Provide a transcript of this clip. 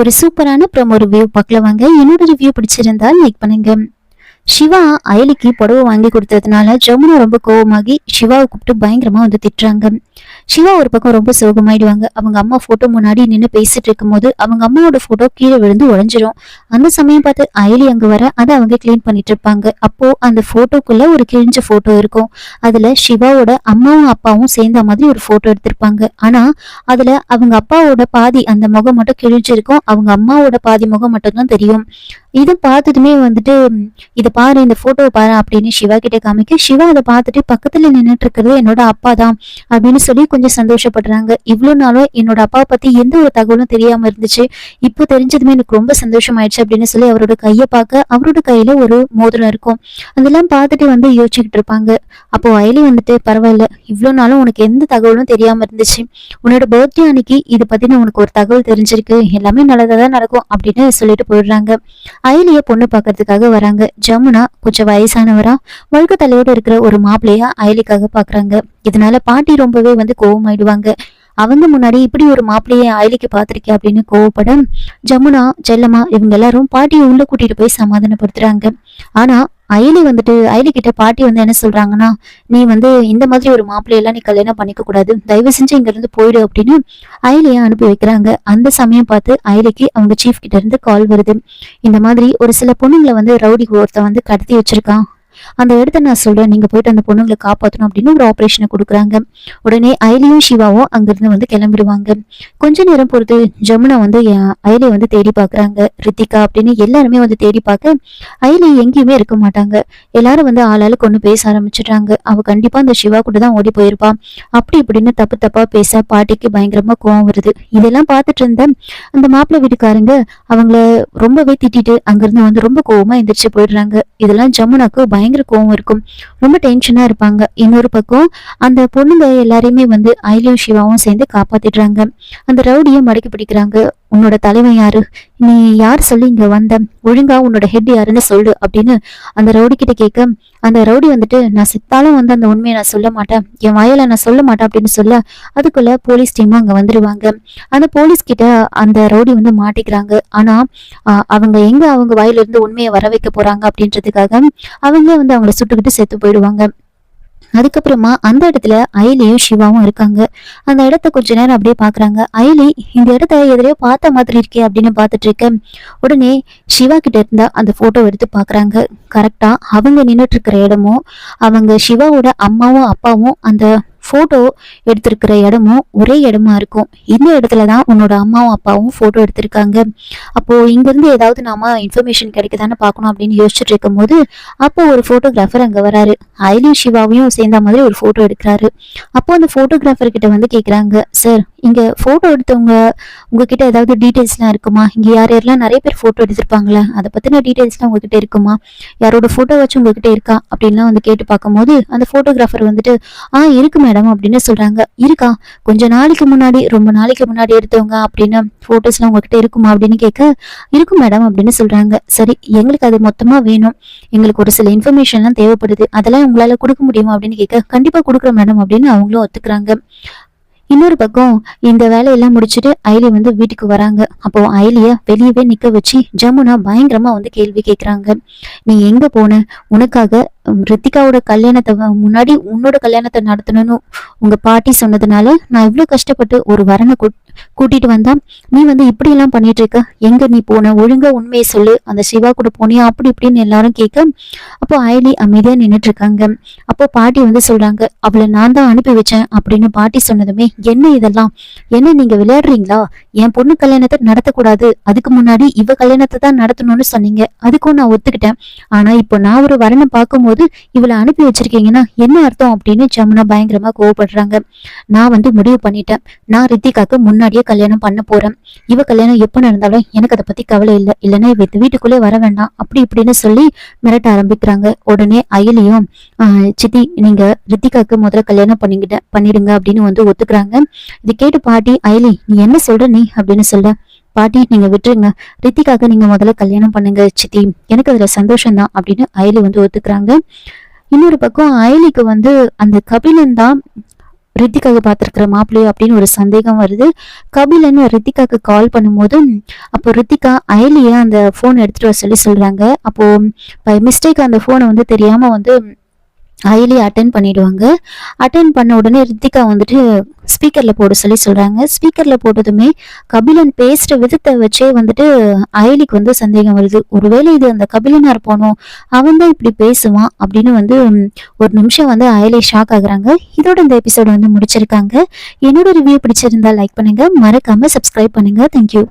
ஒரு சூப்பரான promo review பார்க்கலாம் வாங்க. என்னோட ரிவ்யூ பிடிச்சிருந்தா லைக் பண்ணுங்க. சிவா அயலிக்கு புடவை வாங்கி கொடுத்ததுனால ஜமுனா ரொம்ப கோவமாகி சிவாவை கூப்பிட்டு பயங்கரமா வந்து திட்டுறாங்க. சிவா ஒரு பக்கம் ரொம்ப சோகமாயிடுவாங்க. அவங்க அம்மா போட்டோ முன்னாடி நின்று பேசிட்டு இருக்கும்போது அவங்க அம்மாவோட போட்டோ கீழே விழுந்து உடைஞ்சிரும் அந்த சமயம் பார்த்து அயலி அங்க வர அதை அவங்க கிளீன் பண்ணிட்டு இருப்பாங்க. அப்போ அந்த போட்டோக்குள்ள ஒரு கிழிஞ்ச போட்டோ இருக்கும். அதுல சிவாவோட அம்மாவும் அப்பாவும் சேர்ந்த மாதிரி ஒரு போட்டோ எடுத்திருப்பாங்க. ஆனா அதுல அவங்க அப்பாவோட பாதி அந்த முகம் மட்டும் கிழிஞ்சிருக்கும். அவங்க அம்மாவோட பாதி முகம் மட்டும் தான் தெரியும். இதை பார்த்ததுமே வந்துட்டு இதை பாரு இந்த போட்டோவை பாரு அப்படின்னு சிவா கிட்ட காமிக்க சிவா அதை பார்த்துட்டு பக்கத்துல நின்னுட்டு இருக்கிறது என்னோட அப்பா தான் அப்படின்னு சொல்லி கொஞ்சம் சந்தோஷப்படுறாங்க. இவ்வளோ நாளும் என்னோட அப்பாவை பத்தி எந்த ஒரு தகவலும் தெரியாம இருந்துச்சு. இப்போ தெரிஞ்சதுமே எனக்கு ரொம்ப சந்தோஷமாயிடுச்சு அப்படின்னு சொல்லி அவரோட கையை பார்க்க அவரோட கையில ஒரு மோதிரம் இருக்கும். அதெல்லாம் பார்த்துட்டு வந்து யோசிச்சுக்கிட்டு இருப்பாங்க. அப்போ அயலி வந்துட்டு பரவாயில்ல இவ்வளோ நாளும் உனக்கு எந்த தகவலும் தெரியாம இருந்துச்சு. உன்னோட பர்த்டே அன்னைக்கு இதை பத்தின உனக்கு ஒரு தகவல் தெரிஞ்சிருக்கு. எல்லாமே நல்லதாக தான் நடக்கும் அப்படின்னு சொல்லிட்டு போயிடுறாங்க. அயலிய பொண்ணு பார்க்கறதுக்காக வராங்க. ஜமுனா கொஞ்சம் வயசானவரா? வழுக்க தலையோட இருக்கிற ஒரு மாப்பிள்ளையா அயலிக்காக பாக்குறாங்க இதனால பாட்டி ரொம்பவே வந்து கோவமாயிடுவாங்க. அவங்க முன்னாடி இப்படி ஒரு மாப்பிள்ளைய அயலிக்கு பார்த்திருக்கேன் அப்படின்னு கோவப்பட ஜமுனா செல்லம்மா இவங்க எல்லாரும் பாட்டியை உள்ள கூட்டிட்டு போய் சமாதானப்படுத்துறாங்க. ஆனா அயலி வந்துட்டு அயலி கிட்ட பாட்டி வந்து என்ன சொல்றாங்கன்னா நீ வந்து இந்த மாதிரி ஒரு மாப்பிள்ளையெல்லாம் நீ கல்யாணம் பண்ணிக்க கூடாது. தயவு செஞ்சு இங்க இருந்து போயிடு அப்படின்னு அயலியை அனுப்பி வைக்கிறாங்க. அந்த சமயம் பார்த்து அயலிக்கு அவங்க சீஃப் கிட்ட இருந்து கால் வருது. இந்த மாதிரி ஒரு சில பொண்ணுங்களை வந்து ரவுடி ஒருத்தன் வந்து கடத்தி வச்சிருக்கான். அந்த இடத்த நான் சொல்றேன். நீங்க போயிட்டு அந்த பொண்ணுங்களை காப்பாத்தணும் அப்படின்னு ஒரு ஆபரேஷனை கொடுக்குறாங்க. உடனே ஐலியும் சிவாவும் அங்கிருந்து வந்து கிளம்பிடுவாங்க. கொஞ்ச நேரம் பொறுத்து ஜமுனா வந்து ஐலியை வந்து தேடி பாக்குறாங்க ரித்திகா அப்படின்னு எல்லாருமே வந்து தேடி பார்க்க ஐலி எங்கேயுமே இருக்க மாட்டாங்க. எல்லாரும் வந்து ஆளாளுக்கு கொண்டு பேச ஆரம்பிச்சிடுறாங்க. அவ கண்டிப்பா அந்த சிவா கூட தான் ஓடி போயிருப்பா. அப்படி இப்படின்னு தப்பு தப்பா பேச பாட்டிக்கு பயங்கரமா கோவம் வருது. இதெல்லாம் பார்த்துட்டு இருந்த அந்த மாப்பிள்ளை வீட்டுக்காரங்க அவங்கள ரொம்பவே திட்டிட்டு அங்கிருந்து வந்து ரொம்ப கோவமா எந்திரிச்சு போயிடுறாங்க. இதெல்லாம் ஜமுனாக்கு பயங்கர கோவம் இருக்கும். ரொம்ப டென்ஷனா இருப்பாங்க. இன்னொரு பக்கம் அந்த பொண்ணுங்க எல்லாரையுமே வந்து ஐலியும் சிவாவும் சேர்ந்து காப்பாத்திடுறாங்க. அந்த ரவுடியை மடக்கி பிடிக்கிறாங்க. உன்னோட தலைவன் யாரு? நீ யார் சொல்லி இங்க வந்த? ஒழுங்கா உன்னோட ஹெட் யாருன்னு சொல்லு அப்படின்னு அந்த ரவுடி கிட்ட கேட்க அந்த ரவுடி வந்துட்டு நான் செத்தாலும் வந்து அந்த உண்மையை நான் சொல்ல மாட்டேன். என் வயலை நான் சொல்ல மாட்டேன் அப்படின்னு சொல்ல அதுக்குள்ள போலீஸ் டீமும் அங்க வந்துருவாங்க. அந்த போலீஸ் கிட்ட அந்த ரவுடி வந்து மாட்டிக்கிறாங்க. ஆனா அவங்க எங்க அவங்க வயலிருந்து உண்மையை வர வைக்க போறாங்க அப்படின்றதுக்காக அவங்க வந்து அவங்கள சுட்டுக்கிட்டு செத்து போயிடுவாங்க. அதுக்கப்புறமா அந்த இடத்துல அயலியும் சிவாவும் இருக்காங்க. அந்த இடத்த கொஞ்ச நேரம் அப்படியே பாக்குறாங்க. அயலி இந்த இடத்த எதிரையோ பார்த்த மாதிரி இருக்கே அப்படின்னு பார்த்துட்டு இருக்கேன் உடனே சிவா கிட்ட இருந்தா அந்த போட்டோ எடுத்து பாக்குறாங்க. கரெக்டா அவங்க நின்றுட்டு இருக்கிற இடமும் அவங்க சிவாவோட அம்மாவும் அப்பாவும் அந்த ஃபோட்டோ எடுத்திருக்கிற இடமும் ஒரே இடமா இருக்கும். இந்த இடத்துல தான் உன்னோட அம்மாவும் அப்பாவும் ஃபோட்டோ எடுத்திருக்காங்க. அப்போது இங்கேருந்து ஏதாவது நாம இன்ஃபர்மேஷன் கிடைக்குதான்னு பார்க்கணும் அப்படின்னு யோசிச்சுட்டு இருக்கும்போது அப்போ ஒரு ஃபோட்டோகிராஃபர் அங்கே வராரு. ஐலி சிவாவையும் சேர்ந்த மாதிரி ஒரு ஃபோட்டோ எடுக்கிறாரு. அப்போ அந்த ஃபோட்டோகிராஃபர் கிட்ட வந்து கேட்குறாங்க சார் இங்கே ஃபோட்டோ எடுத்தவங்க உங்ககிட்ட ஏதாவது டீட்டெயில்ஸ்லாம் இருக்குமா? இங்கே யார் யாரெல்லாம் நிறைய பேர் ஃபோட்டோ எடுத்திருப்பாங்களே? அதை பற்றின டீட்டெயில்ஸ்லாம் உங்ககிட்ட இருக்குமா? யாரோட ஃபோட்டோ வச்சு உங்ககிட்ட இருக்கா? அப்படின்லாம் வந்து கேட்டு பார்க்கும்போது அந்த ஃபோட்டோகிராஃபர் வந்துட்டு ஆ இருக்கு மேடம் அப்படின்னு சொல்றாங்க. இருக்கா? கொஞ்ச நாளைக்கு முன்னாடி ரொம்ப நாளைக்கு முன்னாடி எடுத்தவங்க அப்படின்னு போட்டோஸ்லாம் உங்ககிட்ட இருக்குமா அப்படின்னு கேட்க இருக்கும் மேடம் அப்படின்னு சொல்றாங்க. சரி எங்களுக்கு அது மொத்தமா வேணும். எங்களுக்கு ஒரு சில இன்ஃபர்மேஷன்லாம் தேவைப்படுது. அதெல்லாம் உங்களால கொடுக்க முடியுமா அப்படின்னு கேட்க கண்டிப்பா கொடுக்குறேன் மேடம் அப்படின்னு அவங்களும் ஒத்துக்கிறாங்க. இன்னொரு பக்கம் இந்த வேலையெல்லாம் முடிச்சுட்டு ஐலி வந்து வீட்டுக்கு வராங்க. அப்போ ஐலிய வெளியவே நிக்க வச்சு ஜமுனா பயங்கரமா வந்து கேள்வி கேட்குறாங்க நீ எங்க போன? உனக்காக ரித்திகாவோட கல்யாணத்தை முன்னாடி உன்னோட கல்யாணத்தை நடத்தணும்னு உங்க பாட்டி சொன்னதுனால நான் இவ்வளவு கஷ்டப்பட்டு ஒரு வரனை கூட்- கூட்டிட்டு வந்தா நீ வந்து இப்படி எல்லாம் பண்ணிட்டு இருக்க எங்க நீ போன? ஒழுங்கா உண்மையை சொல்லு. அந்த சிவா கூட போனியா? அப்படி இப்படின்னு எல்லாரும் கேட்க அப்போ ஐலி அமைதியா நின்றுட்டு இருக்காங்க. அப்போ பாட்டி வந்து சொல்றாங்க அவளை நான் தான் அனுப்பி வச்சேன் அப்படின்னு பாட்டி சொன்னதுமே என்ன இதெல்லாம்? என்ன நீங்க விளையாடுறீங்களா? என் பொண்ணு கல்யாணத்தை நடத்தக்கூடாது. அதுக்கு முன்னாடி இவ கல்யாணத்தை தான் நடத்தணும்னு சொன்னீங்க. அதுக்கும் நான் ஒத்துக்கிட்டேன். ஆனா இப்போ நான் ஒரு வரனை பார்க்கும்போது இவளை அனுப்பி வச்சிருக்கீங்கன்னா என்ன அர்த்தம் அப்படின்னு ஜமுனா பயங்கரமா கோவப்படுறாங்க. நான் வந்து முடிவு பண்ணிட்டேன். நான் ரித்திகாக்கு முன்னாடியே கல்யாணம் பண்ண போறேன். இவ கல்யாணம் எப்ப நடந்தாலும் எனக்கு அதை பத்தி கவலை இல்லை. இல்லைன்னா இவ வீட்டுக்குள்ளே வர வேண்டாம். அப்படி இப்படின்னு சொல்லி மிரட்ட ஆரம்பிக்கிறாங்க. உடனே அயலியும் ஆஹ் சித்தி நீங்க ரித்திகாக்கு முதல்ல கல்யாணம் பண்ணிக்கிட்ட பண்ணிடுங்க அப்படின்னு வந்து ஒத்துக்கிறாங்க. இது கேட்டு பாட்டி அயலி நீ என்ன சொல்ற நீ? அப்படின்னு சொல்ல பாட்டி நீங்க விட்டுருங்க. ரித்திகாக்கு நீங்க முதல்ல கல்யாணம் பண்ணுங்க சித்தி. எனக்கு அதுல சந்தோஷம் தான் அப்படின்னு அயலி வந்து ஒத்துக்கிறாங்க. இன்னொரு பக்கம் அயலிக்கு வந்து அந்த கபிலன் தான் ரித்திகாவுக்கு பார்த்துருக்குற மாப்பிள்ளையோ அப்படின்னு ஒரு சந்தேகம் வருது. கபிலன் ரித்திகாக்கு கால் பண்ணும்போது அப்போ ரித்திகா அயலியை அந்த ஃபோன் எடுத்துட்டு வர சொல்லி சொல்றாங்க. அப்போ பை மிஸ்டேக் அந்த ஃபோனை வந்து தெரியாம வந்து அயலி அட்டன் பண்ணிடுவாங்க. அட்டன் பண்ண உடனே ரித்திகா வந்துட்டு ஸ்பீக்கர்ல போட சொல்லி சொல்றாங்க. ஸ்பீக்கர்ல போட்டதுமே கபிலன் பேசுற விதத்தை வச்சே வந்துட்டு அயலிக்கு வந்து சந்தேகம் வருது. ஒருவேளை இது அந்த கபிலனா இருப்பானோ அவன் தான் இப்படி பேசுவான் அப்படின்னு வந்து ஒரு நிமிஷம் வந்து அயலி ஷாக் ஆகுறாங்க. இதோட இந்த எபிசோடு வந்து முடிச்சிருக்காங்க. என்னோட ரிவ்யூ பிடிச்சிருந்தா லைக் பண்ணுங்க. மறக்காம சப்ஸ்கிரைப் பண்ணுங்க. தேங்க்யூ